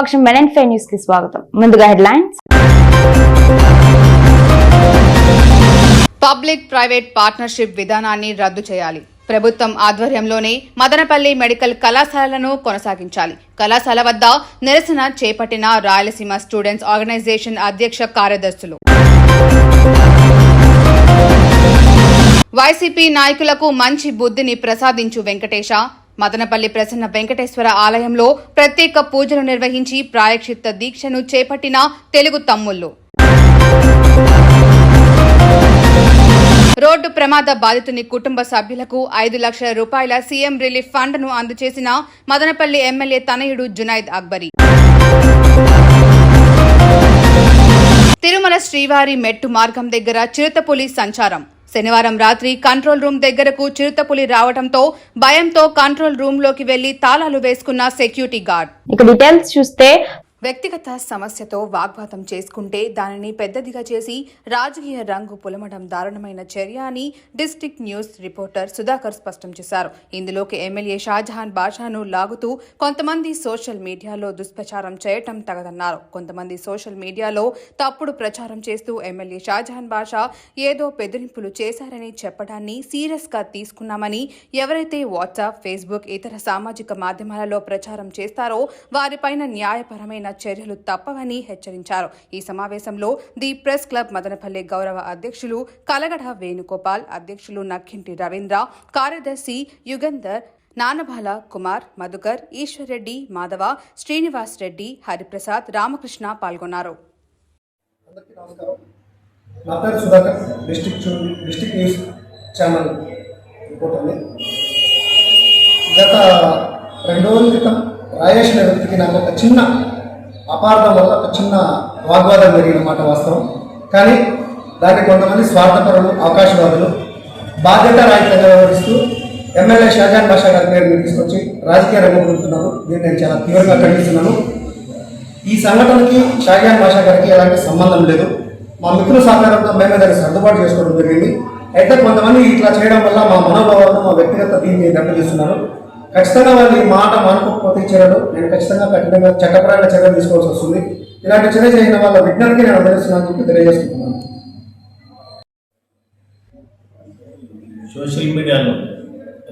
పక్షం మెనెన్ ఫైవ్ న్యూస్కి స్వాగతం. ముందుగా హెడ్లైన్స్. పబ్లిక్ ప్రైవేట్ పార్ట్నర్షిప్ విధానాన్ని రద్దు చేయాలి. ప్రభుత్వం ఆధ్వర్యంలోనే మదనపల్లి మెడికల్ కళాశాలను కొనసాగించాలి. కళాశాల వద్ద నిరసన చేపట్టిన రాయలసీమ స్టూడెంట్స్ ఆర్గనైజేషన్ అధ్యక్ష కార్యదర్శులు. వైసీపీ నాయకులకు మంచి బుద్ధిని ప్రసాదించు వెంకటేశ మదనపల్లి ప్రసన్న వెంకటేశ్వర ఆలయంలో ప్రత్యేక పూజలు నిర్వహించి ప్రాయక్షిత్త దీక్షను చేపట్టిన తెలుగు తమ్ముళ్ళు రోడ్డు ప్రమాద బాధితుని కుటుంబ సభ్యులకు ఐదు లక్షల రూపాయల సీఎం రిలీఫ్ ఫండ్ను అందజేసిన మదనపల్లి ఎమ్మెల్యే తనయుడు జునైద్ అక్బరీ. తిరుమల శ్రీవారి మెట్టు మార్గం దగ్గర చిరుతపులి సంచారం. శనివారం రాత్రి కంట్రోల్ రూమ్ దగ్గరకు చిరుతపులి రావడంతో భయంతో కంట్రోల్ రూమ్లోకి వెళ్ళి తాళాలు వేసుకున్న సెక్యూరిటీ గార్డ్. ఇక డీటెయిల్స్ చూస్తే వ్యక్తిగత సమస్యతో వాగ్వాదం చేసుకుంటే దానిని పెద్దదిగా చేసి రాజకీయ రంగు పులమడం దారుణమైన చర్య అని డిస్ట్రిక్ట్ న్యూస్ రిపోర్టర్ సుధాకర్ స్పష్టం చేశారు. ఇందులోకి ఎమ్మెల్యే షాజహాన్ బాషాను లాగుతూ కొంతమంది సోషల్ మీడియాలో దుష్ప్రచారం చేయటం తగదన్నారు. కొంతమంది సోషల్ మీడియాలో తప్పుడు ప్రచారం చేస్తూ ఎమ్మెల్యే షాజహాన్ బాషా ఏదో బెదిరింపులు చేశారని చెప్పడాన్ని సీరియస్గా తీసుకున్నామని ఎవరైతే వాట్సాప్ ఫేస్బుక్ ఇతర సామాజిక మాధ్యమాలలో ప్రచారం చేస్తారో వారిపైన న్యాయపరమైన చర్యలు తప్పవని హెచ్చరించారు. ఈ సమావేశంలో ది ప్రెస్ క్లబ్ మదనపల్లె గౌరవ అధ్యక్షులు కలగడ వేణుగోపాల్ అధ్యక్షులు నక్కింటి రవీంద్ర కార్యదర్శి యుగంధర్ నానబాల కుమార్ మధుకర్ ఈశ్వర్రెడ్డి మాధవ శ్రీనివాస్ రెడ్డి హరిప్రసాద్ రామకృష్ణ పాల్గొన్నారు. నా పేరు సుధాకర్ న్యూస్ ఛానల్ రిపోర్టర్ని గత రెండు రోజుల క్రితం రాజేష్ వ్యక్తికి నాకు ఒక చిన్న అపార్థం వల్ల ఒక చిన్న వాగ్వాదం జరిగిన మాట వాస్తవం. కానీ దాన్ని కొంతమంది స్వార్థపరులు అవకాశవాదులు బాధ్యత రాహిత్యంగా వ్యవహరిస్తూ ఎమ్మెల్యే షాజాన్ బాషా గారి పేరుని తీసుకొచ్చి రాజకీయ రంగం పొందుతున్నారు దీన్ని నేను చాలా తీవ్రంగా ఖండిస్తున్నాను. ఈ సంఘటనకి షాజాన్ బాషా గారికి ఎలాంటి సంబంధం లేదు. మా మిత్రుల సహకారంతో మేమే దాన్ని సర్దుబాటు చేసుకోవడం జరిగింది. అయితే కొంతమంది ఇట్లా చేయడం వల్ల మా మనోభావాలను మా వ్యక్తిగత దీన్ని దెబ్బతీస్తున్నారు. ఖచ్చితంగా వాళ్ళు ఈ మాట మానుకోకపోతే ఈ చర్యలు నేను ఖచ్చితంగా కఠినంగా చట్టపరంగా చర్య తీసుకోవాల్సి వస్తుంది. ఇలాంటి చర్య చేసిన వాళ్ళ విజ్ఞానికి నేను అందరిస్తున్నాను చెప్పి తెలియజేసుకుంటున్నాను సోషల్ మీడియాలో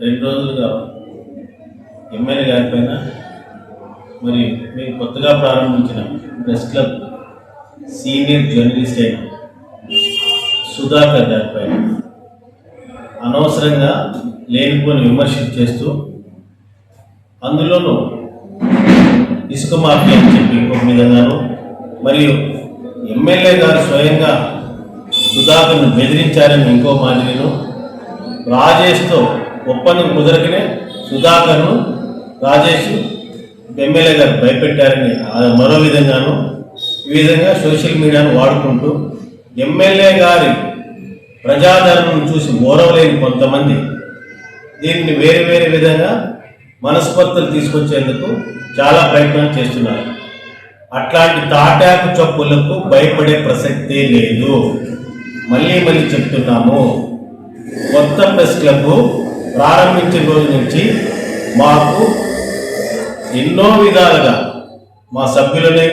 రెండు రోజులుగా ఎమ్మెల్యే గారి పైన మరి మేము కొత్తగా ప్రారంభించిన ప్రెస్ క్లబ్ సీనియర్ జర్నలిస్ట్ అయిన సుధాకర్ గారిపై అనవసరంగా లేనిపోని విమర్శలు చేస్తూ అందులోనూ ఇసుక మాఫీ అని చెప్పి ఇంకొక విధంగాను మరియు ఎమ్మెల్యే గారు స్వయంగా సుధాకర్ను బెదిరించారని ఇంకో మాదిరిను. రాజేష్తో ఒప్పందం కుదరకనే సుధాకర్ను రాజేష్ ఎమ్మెల్యే గారు భయపెట్టారని మరో విధంగాను ఈ విధంగా సోషల్ మీడియాను వాడుకుంటూ ఎమ్మెల్యే గారి ప్రజాదరణను చూసి ఓరవలేని కొంతమంది దీన్ని వేరే వేరే విధంగా మనస్పర్ధలు తీసుకొచ్చేందుకు చాలా ప్రయత్నాలు చేస్తున్నారు. అట్లాంటి తాటాకు చప్పులకు భయపడే ప్రసక్తే లేదు. మళ్ళీ మళ్ళీ చెప్తున్నాము. కొత్త ప్రెస్ క్లబ్ ప్రారంభించిన రోజు నుంచి మాకు ఎన్నో విధాలుగా మా సభ్యులని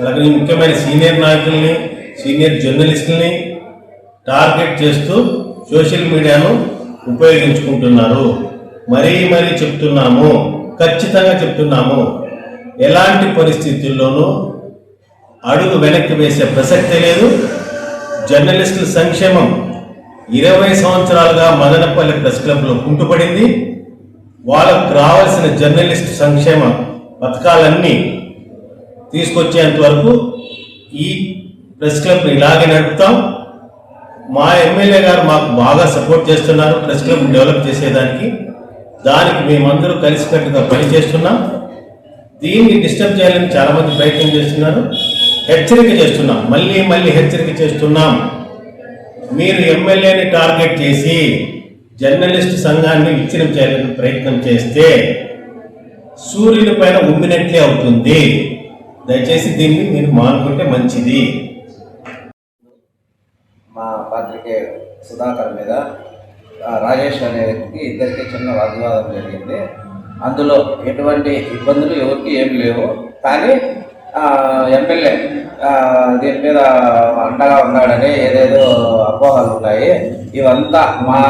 అలాగే ముఖ్యమైన సీనియర్ నాయకుల్ని సీనియర్ జర్నలిస్టుల్ని టార్గెట్ చేస్తూ సోషల్ మీడియాను ఉపయోగించుకుంటున్నారు. మరీ మరీ చెప్తున్నాము ఖచ్చితంగా చెప్తున్నాము. ఎలాంటి పరిస్థితుల్లోనూ అడుగు వెనక్కి వేసే ప్రసక్తే లేదు. జర్నలిస్టుల సంక్షేమం ఇరవై సంవత్సరాలుగా మదనపల్లి ప్రెస్ క్లబ్లో కుంటుపడింది. వాళ్ళకు రావాల్సిన జర్నలిస్ట్ సంక్షేమ పథకాలన్నీ తీసుకొచ్చేంత వరకు ఈ ప్రెస్ క్లబ్ని ఇలాగే నడుపుతాం. మా ఎమ్మెల్యే గారు మాకు బాగా సపోర్ట్ చేస్తున్నారు ప్రెస్ క్లబ్ డెవలప్ చేసేదానికి. దానికి మేమందరూ కలిసికట్టుగా పనిచేస్తున్నాం దీన్ని డిస్టర్బ్ చేయాలని చాలా మంది ప్రయత్నం చేస్తున్నారు. హెచ్చరిక చేస్తున్నాం. మళ్ళీ మళ్ళీ హెచ్చరిక చేస్తున్నాం. మీరు ఎమ్మెల్యేని టార్గెట్ చేసి జర్నలిస్ట్ సంఘాన్ని విచ్ఛిన్నం చేయాలని ప్రయత్నం చేస్తే సూర్యుని పైన ఉమ్మినట్లే అవుతుంది. దయచేసి దీన్ని మీరు మానుకుంటే మంచిది. మా పాత్రికే సుధాకర్ మీద రాజేష్ అనే వ్యక్తికి ఇద్దరికి చిన్న వాగ్వాదం జరిగింది. అందులో ఎటువంటి ఇబ్బందులు ఎవరికి ఏం లేవు. కానీ ఎమ్మెల్యే దీని మీద అండగా ఉన్నాడని ఏదేదో అపోహలు ఉన్నాయి. ఇవంతా మా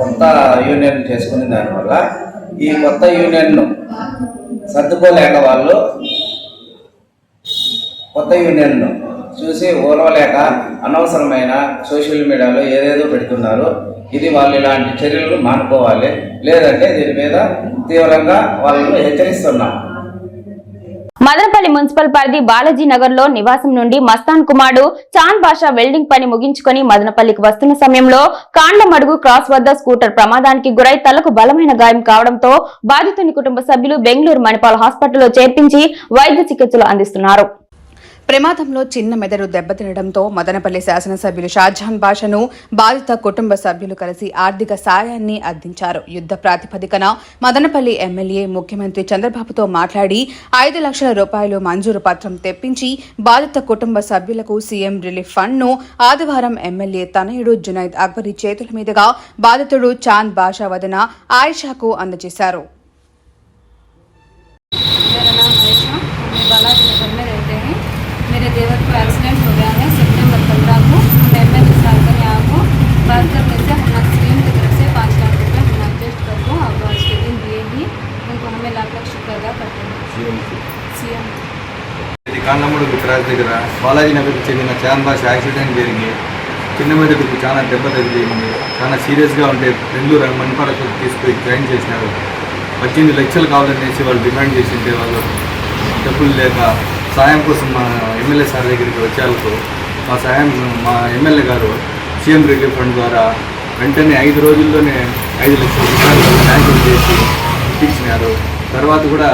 కొత్త యూనియన్ చేసుకునే దానివల్ల ఈ కొత్త యూనియన్ను సర్దుకోలేక వాళ్ళు కొత్త యూనియన్ను చూసి ఓర్వలేక అనవసరమైన సోషల్ మీడియాలో ఏదేదో పెడుతున్నారు. ఇది వాళ్ళు ఇలాంటి చర్యలు మానుకోవాలి. లేదంటే దీని మీద తీవ్రంగా వాళ్ళను హెచ్చరిస్తున్నాం. మదనపల్లి మున్సిపల్ పరిధి బాలాజీ నగర్లో నివాసం నుండి మస్తాన్ కుమారుడు చాంద్ బాషా వెల్డింగ్ పని ముగించుకొని మదనపల్లికి వస్తున్న సమయంలో కాండమడుగు క్రాస్ వద్ద స్కూటర్ ప్రమాదానికి గురై తలకు బలమైన గాయం కావడంతో బాధితుని కుటుంబ సభ్యులు బెంగళూరు మణిపాల్ హాస్పిటల్లో చేర్పించి వైద్య చికిత్సలు అందిస్తున్నారు. ప్రమాదంలో చిన్న మెదడు దెబ్బతినడంతో మదనపల్లి శాసనసభ్యులు షాజహాన్ బాషను బాధిత కుటుంబ సభ్యులు కలిసి ఆర్థిక సాయాన్ని అందించారు. యుద్ధ ప్రాతిపదికన మదనపల్లి ఎమ్మెల్యే ముఖ్యమంత్రి చంద్రబాబుతో మాట్లాడి ఐదు లక్షల రూపాయలు మంజూరు పత్రం తెప్పించి బాధిత కుటుంబ సభ్యులకు సీఎం రిలీఫ్ ఫండ్ను ఆదివారం ఎమ్మెల్యే తనయుడు జునైద్ అక్బరీ చేతుల మీదుగా బాధితుడు చాంద్ బాషా వదన ఆయిషాకు అందజేశారు. देवर को एक्सीडेंट हो गया है सितंबर पंद्रह को मैं एम एल साल कर यहाँ को बात करने से हम स्कीम की तरफ से पाँच लाख रुपये हम एडजस्ट कर दो अब आज के दिन दिए ही उनको हमें लाख लाख शुक्र अदा करते हैं सी एम ఇది కాండమూడు క్రాస్ దగ్గర బాలాజీ నగర్కి చెందిన చాన్ భాష యాక్సిడెంట్ జరిగి చిన్న మెదడుకు చాలా దెబ్బ తగిలింది చాలా సీరియస్గా ఉంటే బెంగళూరు మణిపాల తీసుకుపోయి జాయిన్ చేసినారు పద్దెనిమిది లక్షలు కావాలనేసి వాళ్ళు డిమాండ్ చేసింటే వాళ్ళు డబ్బులు లేక సాయం కోసం మా ఎమ్మెల్యే సార్ దగ్గరికి వచ్చేందుకు మా సాయం మా ఎమ్మెల్యే గారు సీఎం రిలీఫ్ ఫండ్ ద్వారా వెంటనే ఐదు రోజుల్లోనే ఐదు లక్షల రూపాయలు బ్యాంకులు చేసి ఇప్పించినారు. తర్వాత కూడా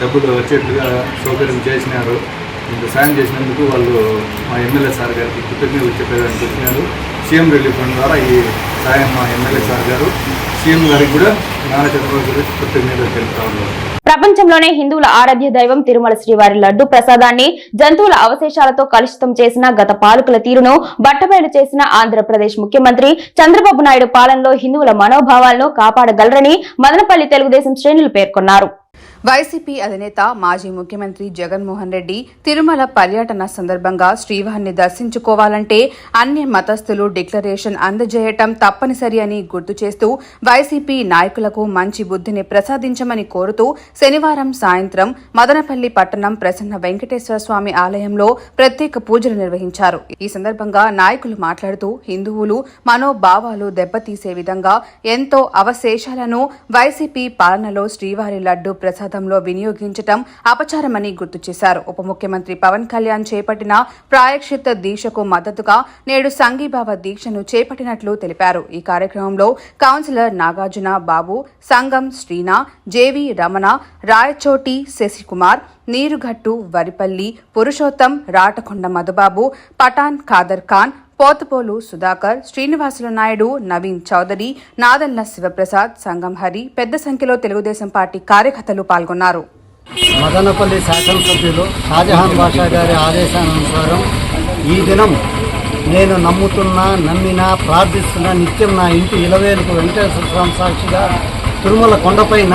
డబ్బులు వచ్చేట్లుగా సౌకర్యం చేసినారు. ఇంత సాయం చేసినందుకు వాళ్ళు మా ఎమ్మెల్యే సార్ గారికి కృతజ్ఞతలు చెప్పేదానికి వచ్చినారు. సీఎం రిలీఫ్ ఫండ్ ద్వారా ఈ సాయం మా ఎమ్మెల్యే సార్ గారు సీఎం గారికి కూడా నారా చంద్రబాబు గారికి కృతజ్ఞతలు తెలుపుతా ఉన్నారు. ప్రపంచంలోనే హిందువుల ఆరాధ్య దైవం తిరుమల శ్రీవారి లడ్డు ప్రసాదాన్ని జంతువుల అవశేషాలతో కలుషితం చేసిన గత పాలకుల తీరును బట్టబయలు చేసిన ఆంధ్రప్రదేశ్ ముఖ్యమంత్రి చంద్రబాబు నాయుడు పాలనలో హిందువుల మనోభావాలను కాపాడగలరని మదనపల్లి తెలుగుదేశం శ్రేణులు పేర్కొన్నారు. వైసీపీ అధినేత మాజీ ముఖ్యమంత్రి జగన్మోహన్ రెడ్డి తిరుమల పర్యటన సందర్భంగా శ్రీవారిని దర్శించుకోవాలంటే అన్ని మతస్థులు డిక్లరేషన్ అందజేయటం తప్పనిసరి అని గుర్తు చేస్తూ వైసీపీ నాయకులకు మంచి బుద్ధిని ప్రసాదించమని కోరుతూ శనివారం సాయంత్రం మదనపల్లి పట్టణం ప్రసన్న వెంకటేశ్వర స్వామి ఆలయంలో ప్రత్యేక పూజలు నిర్వహించారు. ఈ సందర్భంగా నాయకులు మాట్లాడుతూ హిందువులు మనోభావాలు దెబ్బతీసే విధంగా ఎంతో అవశేషాలను వైసీపీ పాలనలో శ్రీవారి లడ్డు ప్రసాదంలో వినియోగించటం అపచారమని గుర్తు చేశారు. ఉప ముఖ్యమంత్రి పవన్ కళ్యాణ్ చేపట్టిన ప్రాయక్షిత దీక్షకు మద్దతుగా నేడు సంఘీభావ దీక్షను చేపట్టినట్లు తెలిపారు. ఈ కార్యక్రమంలో councillor Nagarjuna Babu Sangam Srina J V Ramana Rayachoti Sasikumar Neerughattu Varipalli Purushottam Ratakonda Madhubabu Pathan Khader Khan Pothupolu Sudhakar Srinivasulu Naidu Naveen Chowdary Nadella Sivaprasad Sangam Hari పెద్ద సంఖ్యలో తెలుగుదేశం పార్టీ కార్యకర్తలు పాల్గొన్నారు. మదనపల్లి శాసనసభ్యులు షాజహాన్ బాషా గారి ఆదేశానుసారం ఈ దినం నేను నమ్ముతున్నా నమ్మినా ప్రార్థిస్తున్నా నిత్యం నా ఇంటి ఇలవేలుకు వెంకటేశ్వర స్వామి సాక్షిగా తిరుమల కొండపైన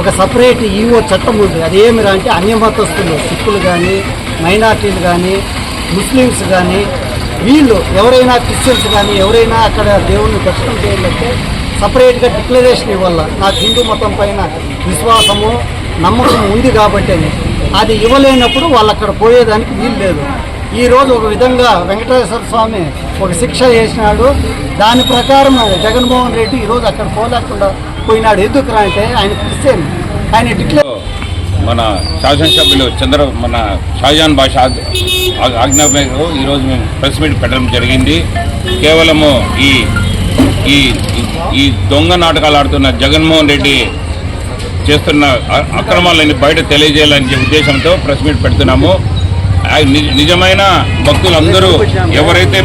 ఒక సపరేట్ ఈవో చట్టం ఉంది. అదేమిరా అంటే అన్యమతస్తులు సిక్కులు కానీ మైనార్టీలు కానీ ముస్లిమ్స్ కానీ వీళ్ళు ఎవరైనా క్రిస్టియన్స్ కానీ ఎవరైనా అక్కడ దేవుణ్ణి దర్శనం చేయాలంటే సపరేట్గా డిక్లరేషన్ ఇవ్వాల? నాకు హిందూ మతం పైన విశ్వాసము నమ్మకం ఉంది కాబట్టి అని. అది ఇవ్వలేనప్పుడు వాళ్ళు అక్కడ పోయేదానికి వీలు లేదు. ఈ రోజు ఒక విధంగా వెంకటేశ్వర స్వామి ఒక శిక్ష చేసినాడు. దాని ప్రకారం జగన్మోహన్ రెడ్డి ఈరోజు అక్కడ పోలేకుండా పోయినాడు. ఎందుకు అంటే ఆయన క్రిస్టియన్. ఆయన డిక్లేర్ మన శాసనసభ్యులు చంద్ర మన షాజాన్ భాష ఆగ్- ఆజ్ఞ మేరకు ఈరోజు మేము ప్రెస్ మీట్ పెట్టడం జరిగింది. కేవలము ఈ ఈ ఈ- దొంగ నాటకాలు ఆడుతున్న జగన్మోహన్ రెడ్డి చేస్తున్న అక్రమాలని బయట తెలియజేయాలనే ఉద్దేశంతో ప్రెస్ మీట్ పెడుతున్నాము. ని- నిజమైన భక్తులందరూ ఎవరైతే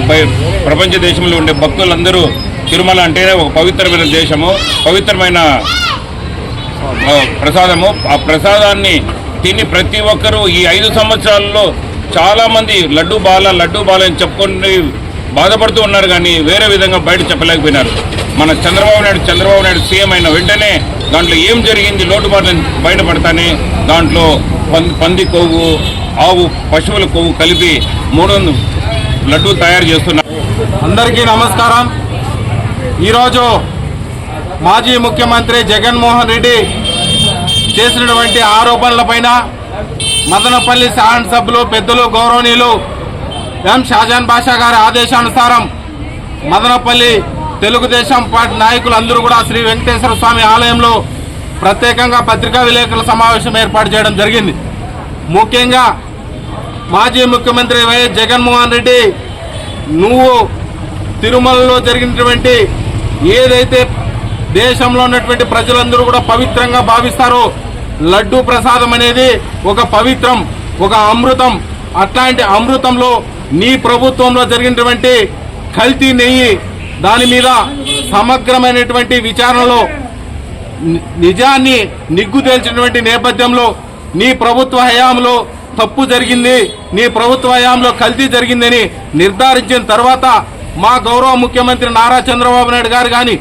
ప్రపంచ దేశంలో ఉండే భక్తులందరూ తిరుమల అంటేనే ఒక పవిత్రమైన దేశము. పవిత్రమైన ప్రసాదము. ఆ ప్రసాదాన్ని తిని ప్రతి ఒక్కరూ ఈ ఐదు సంవత్సరాల్లో చాలామంది లడ్డూ లడ్డు బాల లడ్డు బాల అని చెప్పుకొని బాధపడుతూ ఉన్నారు కానీ వేరే విధంగా బయట చెప్పలేకపోయినారు. మన చంద్రబాబు నాయుడు చంద్రబాబు నాయుడు సీఎం అయిన వెంటనే దాంట్లో ఏం జరిగింది? లోటుబాట్లను బయటపడతానే దాంట్లో పంది పంది కొవ్వు ఆవు పశువుల కొవ్వు కలిపి మూడు వందలు లడ్డు తయారు చేస్తున్నారు. అందరికీ నమస్కారం. ఈరోజు మాజీ ముఖ్యమంత్రి జగన్మోహన్ రెడ్డి చేసినటువంటి ఆరోపణలపైన మదనపల్లి శాసనసభ్యులు పెద్దలు గౌరవనీయులు ఎం. షాజాన్ బాషా గారి ఆదేశానుసారం మదనపల్లి తెలుగుదేశం పార్టీ నాయకులు అందరూ కూడా శ్రీ వెంకటేశ్వర స్వామి ఆలయంలో ప్రత్యేకంగా పత్రికా విలేకరుల సమావేశం ఏర్పాటు చేయడం జరిగింది. ముఖ్యంగా మాజీ ముఖ్యమంత్రి వైఎస్ జగన్మోహన్ రెడ్డి నువ్వు తిరుమలలో జరిగినటువంటి ఏదైతే దేశంలో ఉన్నటువంటి ప్రజలందరూ కూడా పవిత్రంగా భావిస్తారు. లడ్డూ ప్రసాదం అనేది ఒక పవిత్రం ఒక అమృతం. అట్లాంటి అమృతంలో నీ ప్రభుత్వంలో జరిగినటువంటి కల్తీ నెయ్యి దాని మీద సమగ్రమైనటువంటి విచారణలో నిజాన్ని నిగ్గు తేల్చినటువంటి నేపథ్యంలో నీ ప్రభుత్వ హయాంలో తప్పు జరిగింది నీ ప్రభుత్వ హయాంలో కల్తీ జరిగిందని నిర్ధారించిన తర్వాత మా గౌరవ ముఖ్యమంత్రి నారా చంద్రబాబు నాయుడు గారు కానీ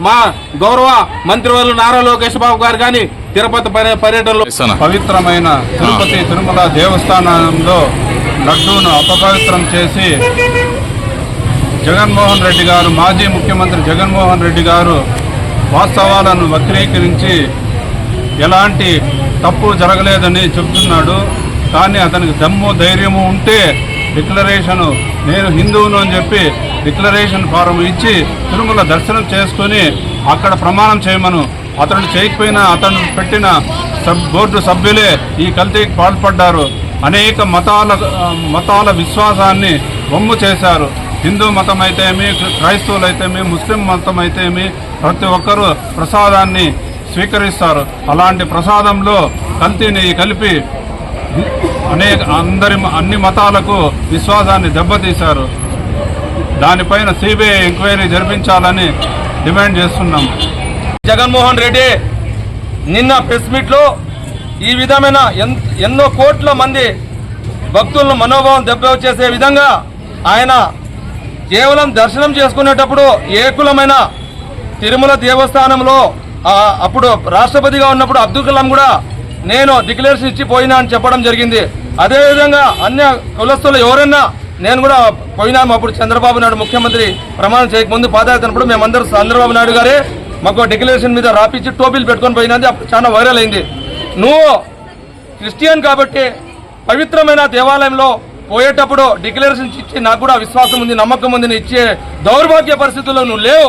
మా గౌరవ మంత్రివర్యులు నారా లోకేష్ బాబు గారు కానీ తిరుపతి పర్య- పర్యటనలో పవిత్రమైన తిరుపతి తిరుమల దేవస్థానంలో లడ్డూను అపవిత్రం చేసి జగన్మోహన్ రెడ్డి గారు మాజీ ముఖ్యమంత్రి జగన్మోహన్ రెడ్డి గారు వాస్తవాలను వక్రీకరించి ఎలాంటి తప్పు జరగలేదని చెబుతున్నాడు కానీ అతనికి దమ్ము ధైర్యము ఉంటే డిక్లరేషను నేను హిందువును అని చెప్పి డిక్లరేషన్ ఫారం ఇచ్చి తిరుమల దర్శనం చేసుకొని అక్కడ ప్రమాణం చేయమను. అతను చేయకపోయినా అతను పెట్టిన సబ్ బోర్డు సభ్యులే ఈ కల్తీకి పాల్పడ్డారు. అనేక మతాల మతాల విశ్వాసాన్ని వమ్ము చేశారు. హిందూ మతం అయితేమి క్రైస్తవులు అయితేమి ముస్లిం మతం అయితేమి ప్రతి ఒక్కరూ ప్రసాదాన్ని స్వీకరిస్తారు. అలాంటి ప్రసాదంలో కల్తీని కలిపి అనేక అందరి అన్ని మతాలకు విశ్వాసాన్ని దెబ్బతీశారు. దానిపైన సిబిఐ ఎంక్వైరీ జరిపించాలని డిమాండ్ చేస్తున్నాం. జగన్మోహన్ రెడ్డి నిన్న ప్రెస్ మీట్లో ఈ విధమైన ఎన్- ఎన్నో కోట్ల మంది భక్తులను మనోభావం దెబ్బ చేసే విధంగా ఆయన కేవలం దర్శనం చేసుకునేటప్పుడు ఏకులమైన తిరుమల దేవస్థానంలో అప్పుడు రాష్ట్రపతిగా ఉన్నప్పుడు అబ్దుల్ కలాం కూడా నేను డిక్లరేషన్ ఇచ్చి పోయినా అని చెప్పడం జరిగింది. అదేవిధంగా అన్య కులస్తులు ఎవరైనా నేను కూడా పోయినాము అప్పుడు చంద్రబాబు నాయుడు ముఖ్యమంత్రి ప్రమాణం చేయకముందు పాదయాత్రప్పుడు మేమందరం చంద్రబాబు నాయుడు గారే మాకు డిక్లరేషన్ మీద రాపించి టోపీలు పెట్టుకొని పోయినది అప్పుడు చాలా వైరల్ అయింది. నువ్వు క్రిస్టియన్ కాబట్టి పవిత్రమైన దేవాలయంలో పోయేటప్పుడు డిక్లరేషన్ ఇచ్చి నాకు కూడా విశ్వాసం ఉంది నమ్మకం ఉంది ఇచ్చే దౌర్భాగ్య పరిస్థితుల్లో నువ్వు లేవు.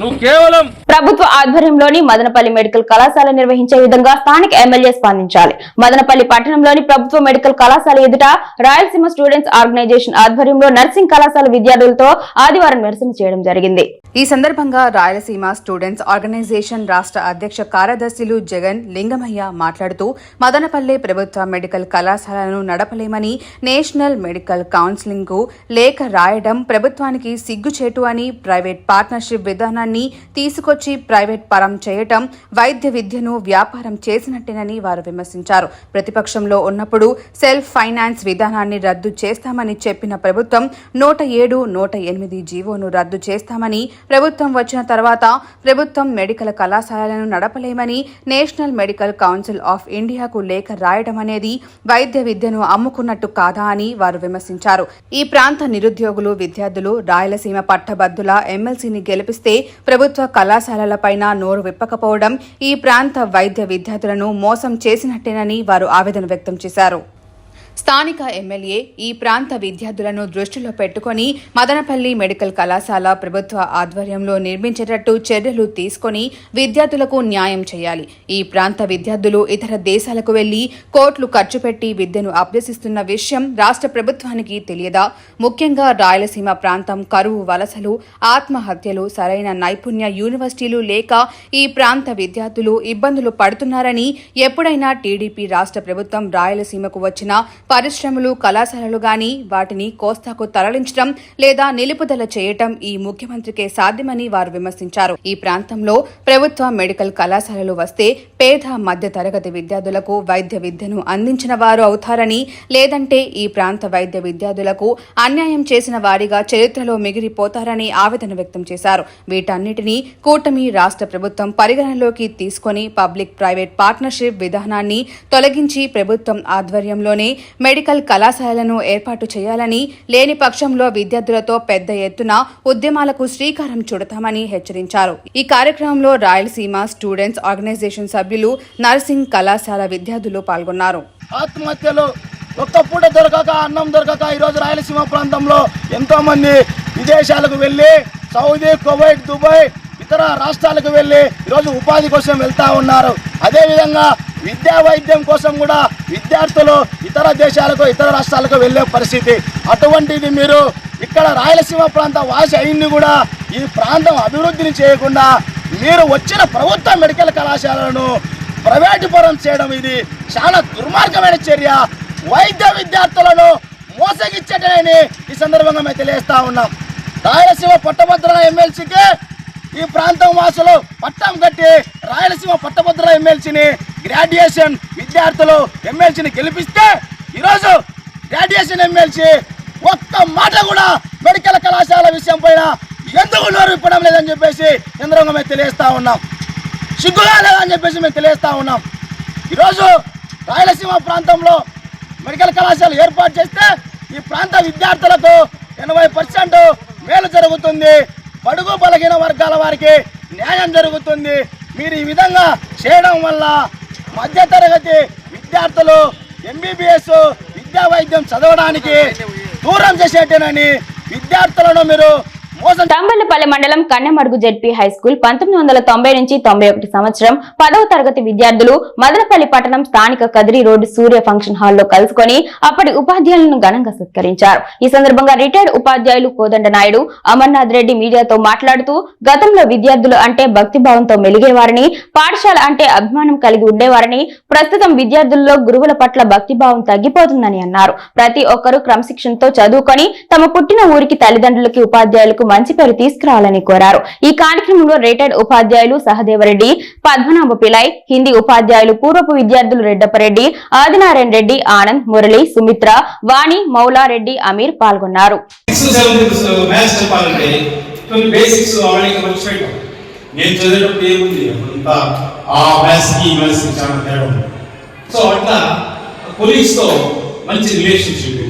నువ్వు కేవలం ప్రభుత్వ ఆధ్వర్యంలోని మదనపల్లి మెడికల్ కళాశాల నిర్వహించే విధంగా స్థానిక ఎమ్మెల్యే స్పందించాలి. మదనపల్లి పట్టణంలోని ప్రభుత్వ మెడికల్ కళాశాల ఎదుట రాయలసీమ స్టూడెంట్స్ ఆర్గనైజేషన్ ఆధ్వర్యంలో నర్సింగ్ కళాశాల విద్యార్థులతో ఆదివారం నిరసన చేయడం జరిగింది. ఈ సందర్భంగా రాయలసీమ స్టూడెంట్స్ ఆర్గనైజేషన్ రాష్ట్ర అధ్యక్ష కార్యదర్శులు జగన్ లింగమయ్య మాట్లాడుతూ మదనపల్లె ప్రభుత్వ మెడికల్ కళాశాలను నడపలేమని నేషనల్ మెడికల్ కౌన్సిలింగ్కు లేఖ రాయడం ప్రభుత్వానికి సిగ్గుచేటు అని ప్రైవేట్ పార్ట్నర్షిప్ విధానాన్ని తీసుకొచ్చి ప్రైవేట్ పరం చేయటం వైద్య విద్యను వ్యాపారం చేసినట్టేనని వారు విమర్శించారు. ప్రతిపక్షంలో ఉన్నప్పుడు సెల్ఫ్ ఫైనాన్స్ విధానాన్ని రద్దు చేస్తామని చెప్పిన ప్రభుత్వం నూట ఏడు నూట ఎనిమిది జీవోను రద్దు చేస్తామని ప్రభుత్వం వచ్చిన తర్వాత ప్రభుత్వం మెడికల్ కళాశాలలను నడపలేమని నేషనల్ మెడికల్ కౌన్సిల్ ఆఫ్ ఇండియాకు లేఖ రాయడం అనేది వైద్య విద్యను అమ్ముకున్నట్టు కాదా అని వారు విమర్శించారు. ఈ ప్రాంత నిరుద్యోగులు విద్యార్థులు రాయలసీమ పట్టభద్రుల ఎమ్మెల్సీని గెలిపిస్తే ప్రభుత్వ కళాశాలలపైన నోరు విప్పకపోవడం ఈ ప్రాంత వైద్య విద్యార్థులను మోసం చేసినట్టేనని వారు ఆవేదన వ్యక్తం చేశారు. స్థానిక ఎమ్మెల్యే ఈ ప్రాంత విద్యార్థులను దృష్టిలో పెట్టుకొని మదనపల్లి మెడికల్ కళాశాల ప్రభుత్వ ఆధ్వర్యంలో నిర్మించేటట్టు చర్యలు తీసుకొని విద్యార్థులకు న్యాయం చేయాలి. ఈ ప్రాంత విద్యార్థులు ఇతర దేశాలకు వెళ్ళి కోట్లు ఖర్చు పెట్టి విద్యను అభ్యసిస్తున్న విషయం రాష్ట్ర ప్రభుత్వానికి తెలియదా? ముఖ్యంగా రాయలసీమ ప్రాంతం కరువు వలసలు ఆత్మహత్యలు సరైన నైపుణ్య యూనివర్సిటీలు లేక ఈ ప్రాంత విద్యార్థులు ఇబ్బందులు పడుతున్నారని ఎప్పుడైనా టీడీపీ రాష్ట్ర ప్రభుత్వం రాయలసీమకు వచ్చినా పరిశ్రమలు కళాశాలలు గాని వాటిని కోస్తాకు తరలించడం లేదా నిలుపుదల చేయటం ఈ ముఖ్యమంత్రికే సాధ్యమని వారు విమర్శించారు. ఈ ప్రాంతంలో ప్రభుత్వ మెడికల్ కళాశాలలు వస్తే పేద మధ్య తరగతి విద్యార్థులకు వైద్య విద్యను అందించిన వారు అవుతారని లేదంటే ఈ ప్రాంత వైద్య విద్యార్థులకు అన్యాయం చేసిన వారిగా చరిత్రలో మిగిలిపోతారని ఆవేదన వ్యక్తం చేశారు. వీటన్నిటినీ కూటమి రాష్ట్ర ప్రభుత్వం పరిగణనలోకి తీసుకొని పబ్లిక్ ప్రైవేట్ పార్ట్నర్షిప్ విధానాన్ని తొలగించి ప్రభుత్వం ఆధ్వర్యంలోనే మెడికల్ కళాశాలలను ఏర్పాటు చేయాలని లేని పక్షంలో విద్యార్థులతో పెద్ద ఎత్తున ఉద్యమాలకు శ్రీకారం చుడతామని హెచ్చరించారు. ఈ కార్యక్రమంలో రాయలసీమ స్టూడెంట్స్ ఆర్గనైజేషన్ సభ్యులు నర్సింగ్ కళాశాల విద్యార్థులు పాల్గొన్నారు. ఆత్మహత్యలు ఒక్క పూట దొరకక అన్నం దొరకక ఈరోజు రాయలసీమ ప్రాంతంలో ఎంతోమంది విదేశాలకు వెళ్ళి సౌదీ కువైట్ దుబాయ్ ఇతర రాష్ట్రాలకు వెళ్ళి ఈరోజు ఉపాధి కోసం వెళ్తా ఉన్నారు. అదేవిధంగా విద్యా వైద్యం కోసం కూడా విద్యార్థులు ఇతర దేశాలకు ఇతర రాష్ట్రాలకు వెళ్ళే పరిస్థితి. అటువంటిది మీరు ఇక్కడ రాయలసీమ ప్రాంత వాసి అయింది కూడా ఈ ప్రాంతం అభివృద్ధిని చేయకుండా మీరు వచ్చిన ప్రభుత్వ మెడికల్ కళాశాలను ప్రైవేటుపరం చేయడం ఇది చాలా దుర్మార్గమైన చర్య. వైద్య విద్యార్థులను మోసగిచ్చటని ఈ సందర్భంగా మేము తెలియజేస్తా ఉన్నాం. రాయలసీమ పట్టభద్రుల ఎమ్మెల్సీకి ఈ ప్రాంతం వాసులు పట్టం కట్టి రాయలసీమ పట్టభద్రుల ఎమ్మెల్సీని గ్రాడ్యుయేషన్ విద్యార్థులు ఎమ్మెల్సీని గెలిపిస్తే ఈరోజు గ్రాడ్యుయేషన్ ఎమ్మెల్సీ ఒక్క మాట కూడా మెడికల్ కళాశాల విషయం పైన ఎందుకు నోరు ఇప్పడం లేదని చెప్పేసి చంద్రంగా మేము తెలియజేస్తా ఉన్నాం. సిగ్గుగా లేదని చెప్పేసి మేము తెలియజేస్తా ఉన్నాం. ఈరోజు రాయలసీమ ప్రాంతంలో మెడికల్ కళాశాల ఏర్పాటు చేస్తే ఈ ప్రాంత విద్యార్థులకు ఎనభై పర్సెంట్ మేలు జరుగుతుంది. బడుగు బలహీన వర్గాల వారికి న్యాయం జరుగుతుంది. మీరు ఈ విధంగా చేయడం వల్ల మధ్యతరగతి విద్యార్థులు ఎంబీబీఎస్ విద్యా వైద్యం చదవడానికి దూరం చేసేటేనని విద్యార్థులను మీరు తంబెల్లపల్లి మండలం కన్నెమడుగు జెడ్పీ హై స్కూల్ పంతొమ్మిది వందల తొంభై నుంచి తొంభై ఒకటి సంవత్సరం పదవ తరగతి విద్యార్థులు మదనపల్లి పట్టణం స్థానిక కదిరి రోడ్డు సూర్య ఫంక్షన్ హాల్లో కలుసుకొని అప్పటి ఉపాధ్యాయులను ఘనంగా సత్కరించారు. ఈ సందర్భంగా రిటైర్డ్ ఉపాధ్యాయులు కోదండ నాయుడు అమర్నాథ్ రెడ్డి మీడియాతో మాట్లాడుతూ గతంలో విద్యార్థులు అంటే భక్తిభావంతో మెలిగేవారని పాఠశాల అంటే అభిమానం కలిగి ఉండేవారని ప్రస్తుతం విద్యార్థుల్లో గురువుల పట్ల భక్తిభావం తగ్గిపోతుందని అన్నారు. ప్రతి ఒక్కరూ క్రమశిక్షణతో చదువుకొని తమ పుట్టిన ఊరికి తల్లిదండ్రులకి ఉపాధ్యాయులకు మంచి పేరు తీసుకురావాలని కోరారు. ఈ కార్యక్రమంలో రిటైర్డ్ ఉపాధ్యాయులు సహదేవరెడ్డి పద్మనాభ పిలాయ్ హిందీ ఉపాధ్యాయులు పూర్వపు విద్యార్థులు రెడ్డపరెడ్డి ఆదినారాయణ రెడ్డి ఆనంద్ మురళి సుమిత్ర వాణి మౌలారెడ్డి అమీర్ పాల్గొన్నారు. నేను చదివేటప్పుడు ఏముంది? అంతా ఆ మ్యాథ్స్కి ఈ మ్యాథ్స్కి చాలా తేడా ఉంది. సో అట్లా పోలీస్తో మంచి రిలేషన్షిప్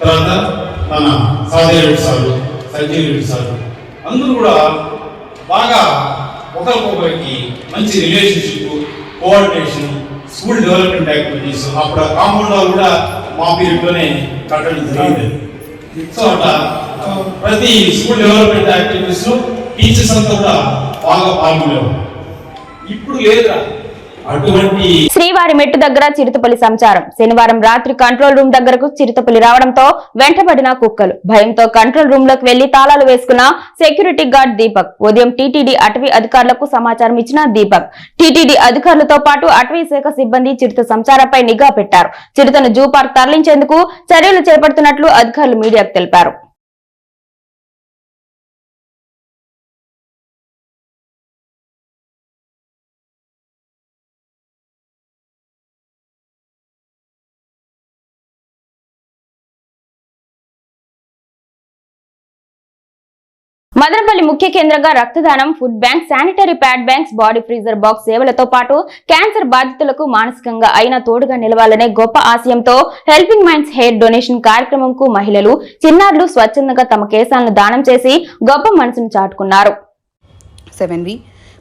తర్వాత మన సాదేవ్ సార్ సంజయ్ రెడ్డి అందరూ కూడా బాగా ఒకరికొకరికి మంచి relationship coordination school development activities అప్పుడు కాంపౌండ్ వాల్ కూడా మా పీరియడ్లోనే కట్టడం జరిగింది. సో అట్లా ప్రతి స్కూల్ డెవలప్మెంట్ యాక్టివిటీస్ టీచర్స్ అంతా కూడా బాగా పాల్గొనేవారు. ఇప్పుడు లేదురా. శ్రీవారి మెట్టు దగ్గర చిరుతపులి సంచారం. శనివారం రాత్రి కంట్రోల్ రూమ్ దగ్గరకు చిరుతపులి రావడంతో వెంటబడిన కుక్కలు. భయంతో కంట్రోల్ రూమ్లోకి వెళ్ళి తాళాలు వేసుకున్న సెక్యూరిటీ గార్డ్ దీపక్. ఉదయం టీటీడీ అటవీ అధికారులకు సమాచారం ఇచ్చిన దీపక్. టీటీడీ అధికారులతో పాటు అటవీ శాఖ సిబ్బంది చిరుత సంచారంపై నిఘా పెట్టారు. చిరుతను జూ పార్క్ తరలించేందుకు చర్యలు చేపడుతున్నట్లు అధికారులు మీడియాకు తెలిపారు. మదనపల్లి ముఖ్య కేంద్రంగా రక్తదానం food bank sanitary pad banks body freezer box సేవలతో పాటు క్యాన్సర్ బాధితులకు మానసికంగా అయిన తోడుగా నిలవాలనే గొప్ప ఆశయంతో హెల్పింగ్ మైండ్స్ హెయిర్ డొనేషన్ కార్యక్రమంకు మహిళలు చిన్నారులు స్వచ్ఛందంగా తమ కేశాలను దానం చేసి గొప్ప మనసును చాటుకున్నారు. సెవెన్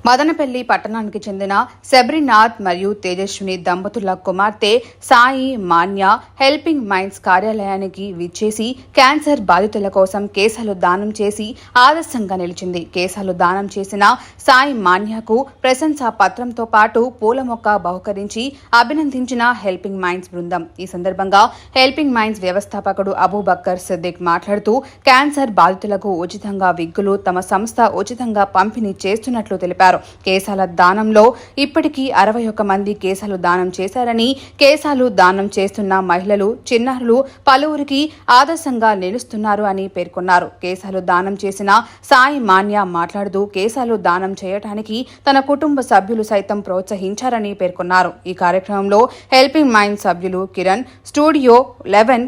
మదనపల్లి పట్టణానికి చెందిన శబరినాథ్ మరియు తేజస్విని దంపతుల కుమార్తె సాయి మాన్య హెల్పింగ్ మైండ్స్ కార్యాలయానికి విచ్చేసి క్యాన్సర్ బాధితుల కోసం కేసాలు దానం చేసి ఆదర్శంగా నిలిచింది. కేసాలు దానం చేసిన సాయి మాన్యకు ప్రశంసా పత్రంతో పాటు పూల మొక్క బహుకరించి అభినందించిన హెల్పింగ్ మైండ్స్ బృందం. ఈ సందర్భంగా హెల్పింగ్ మైండ్స్ వ్యవస్థాపకుడు అబూబక్కర్ సిద్దిక్ మాట్లాడుతూ క్యాన్సర్ బాధితులకు ఉచితంగా విగ్గులు తమ సంస్థ ఉచితంగా పంపిణీ చేస్తున్నట్లు తెలిపారు. తెలిపారు కేశాల దానంలో ఇప్పటికీ అరవై ఒక్క మంది కేశాలు దానం చేశారని కేశాలు దానం చేస్తున్న మహిళలు చిన్నారులు పలువురికి ఆదర్శంగా నిలుస్తున్నారు అని పేర్కొన్నారు. కేశాలు దానం చేసిన సాయి మాన్య మాట్లాడుతూ కేశాలు దానం చేయటానికి తన కుటుంబ సభ్యులు సైతం ప్రోత్సహించారని పేర్కొన్నారు. ఈ కార్యక్రమంలో హెల్పింగ్ మైండ్ సభ్యులు కిరణ్ స్టూడియో లెవెన్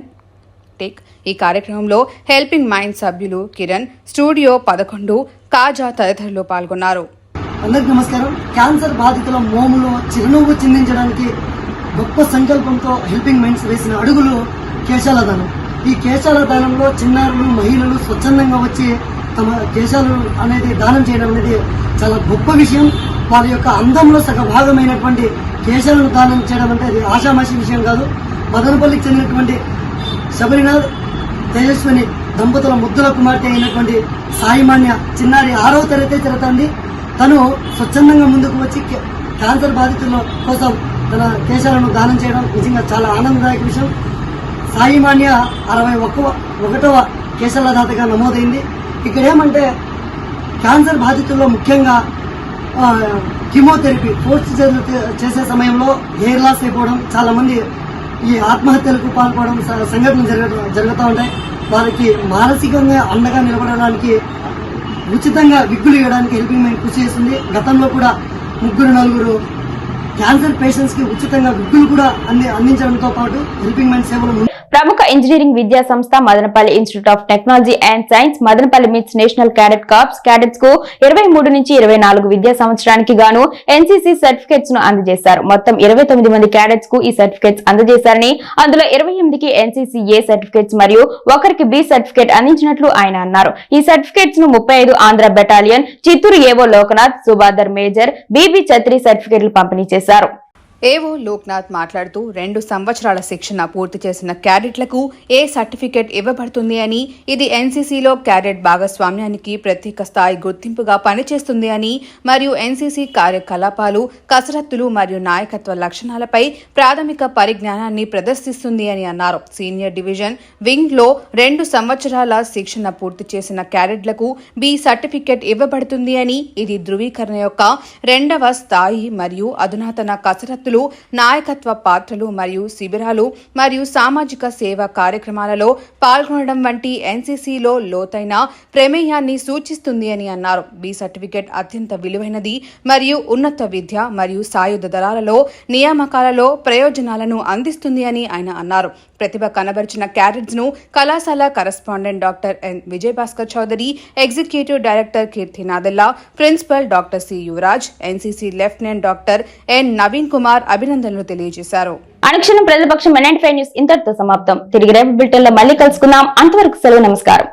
టేక్ ఈ కార్యక్రమంలో హెల్పింగ్ మైండ్ సభ్యులు కిరణ్ స్టూడియో పదకొండు కాజా తదితరులు పాల్గొన్నారు. అందరికీ నమస్కారం. క్యాన్సర్ బాధితుల మోములో చిరునవ్వు చిందించడానికి గొప్ప సంకల్పంతో హెల్పింగ్ మైండ్స్ వేసిన అడుగులు కేశాల దానం. ఈ కేశాల దానంలో చిన్నారులు మహిళలు స్వచ్ఛందంగా వచ్చి తమ కేశాలు అనేది దానం చేయడం అనేది చాలా గొప్ప విషయం. వారి యొక్క అందంలో సగ భాగమైనటువంటి కేశాలను దానం చేయడం అంటే అది ఆషామాషి విషయం కాదు. మదనపల్లికి చెందినటువంటి శబరినాథ్ తేజస్విని దంపతుల ముద్దుల కుమార్తె అయినటువంటి సాయిమాన్య చిన్నారి ఆరవ తరగతి జరుగుతుంది తను స్వచ్ఛందంగా ముందుకు వచ్చి క్యాన్సర్ బాధితుల కోసం తన కేశాలను దానం చేయడం నిజంగా చాలా ఆనందదాయక విషయం. సాయిమాన్య అరవై ఒక్కవ ఒకటవ కేశాల దాతగా నమోదైంది. ఇక్కడ ఏమంటే క్యాన్సర్ బాధితుల్లో ముఖ్యంగా కిమోథెరపీ కీమోథెరపీ పోస్ట్ చేసే సమయంలో హెయిర్ లాస్ అయిపోవడం చాలామంది ఈ ఆత్మహత్యలకు పాల్పడడం సంఘటనలు జరగ జరుగుతూ ఉంటాయి. వారికి మానసికంగా అండగా నిలబడడానికి ఉచితంగా విగ్గులు ఇవ్వడానికి హెల్పింగ్ మైండ్ కృషి చేస్తుంది గతంలో కూడా ముగ్గురు నలుగురు క్యాన్సర్ పేషెంట్స్కి ఉచితంగా విగ్గులు కూడా అంది అందించడంతో పాటు హెల్పింగ్ మైండ్ సేవలు ప్రముఖ ఇంజనీరింగ్ విద్యా సంస్థ Madanapalle institute of technology and science Madanapalle MITS national cadet corps క్యాడెట్స్కు ఇరవై మూడు నుంచి ఇరవై నాలుగు విద్యా సంవత్సరానికి గాను ఎన్సీసీ సర్టిఫికేట్స్ను అందజేశారు. మొత్తం ఇరవై తొమ్మిది మంది క్యాడెట్స్కు ఈ సర్టిఫికేట్స్ అందజేశారని అందులో ఇరవై ఎనిమిదికి ఎన్సీసీ ఏ సర్టిఫికేట్స్ మరియు ఒకరికి బి సర్టిఫికేట్ అందించినట్లు ఆయన అన్నారు. ఈ సర్టిఫికేట్స్ను ముప్పై ఐదు Andhra battalion Chittoor AO Lokanath సుబాదర్ major BB Chhetri సర్టిఫికేట్లు పంపిణీ చేశారు. ఏవో లోక్నాథ్ మాట్లాడుతూ రెండు సంవత్సరాల శిక్షణ పూర్తి చేసిన క్యాడెట్లకు ఏ సర్టిఫికెట్ ఇవ్వబడుతుంది అని ఇది ఎన్సీసీలో క్యాడెట్ భాగస్వామ్యానికి ప్రత్యేక స్థాయి గుర్తింపుగా పనిచేస్తుంది అని మరియు ఎన్సీసీ కార్యకలాపాలు కసరత్తులు మరియు నాయకత్వ లక్షణాలపై ప్రాథమిక పరిజ్ఞానాన్ని ప్రదర్శిస్తుంది అని అన్నారు. సీనియర్ డివిజన్ వింగ్లో రెండు సంవత్సరాల శిక్షణ పూర్తి చేసిన క్యాడెట్లకు బి సర్టిఫికెట్ ఇవ్వబడుతుంది అని ఇది ధృవీకరణ యొక్క రెండవ స్థాయి మరియు అధునాతన కసరత్తు వ్యక్తులు నాయకత్వ పాత్రలు మరియు శిబిరాలు మరియు సామాజిక సేవా కార్యక్రమాలలో పాల్గొనడం వంటి ఎన్సీసీలో లోతైన ప్రమేయాన్ని సూచిస్తుంది అని అన్నారు. బి సర్టిఫికెట్ అత్యంత విలువైనది మరియు ఉన్నత విద్య మరియు సాయుధ దళాలలో నియామకాలలో ప్రయోజనాలను అందిస్తుంది అని ఆయన అన్నారు. ప్రతిభ కనబరిచిన క్యారెట్స్ను కళాశాల correspondent doctor N. Vijayabhaskar Chowdary executive director Keerthi Nadella principal doctor C. Yuvaraj NCC lieutenant doctor N. Naveen Kumar అభినందనలు తెలియజేశారు. అనుక్షణం ప్రతిపక్షం ఎన్ఎన్ ఫైవ్ న్యూస్ ఇంతటితో సమాప్తం. తిరిగి రేపు బ్రిటన్లో మళ్ళీ కలుసుకుందాం. అంతవరకు సెలవు నమస్కారం.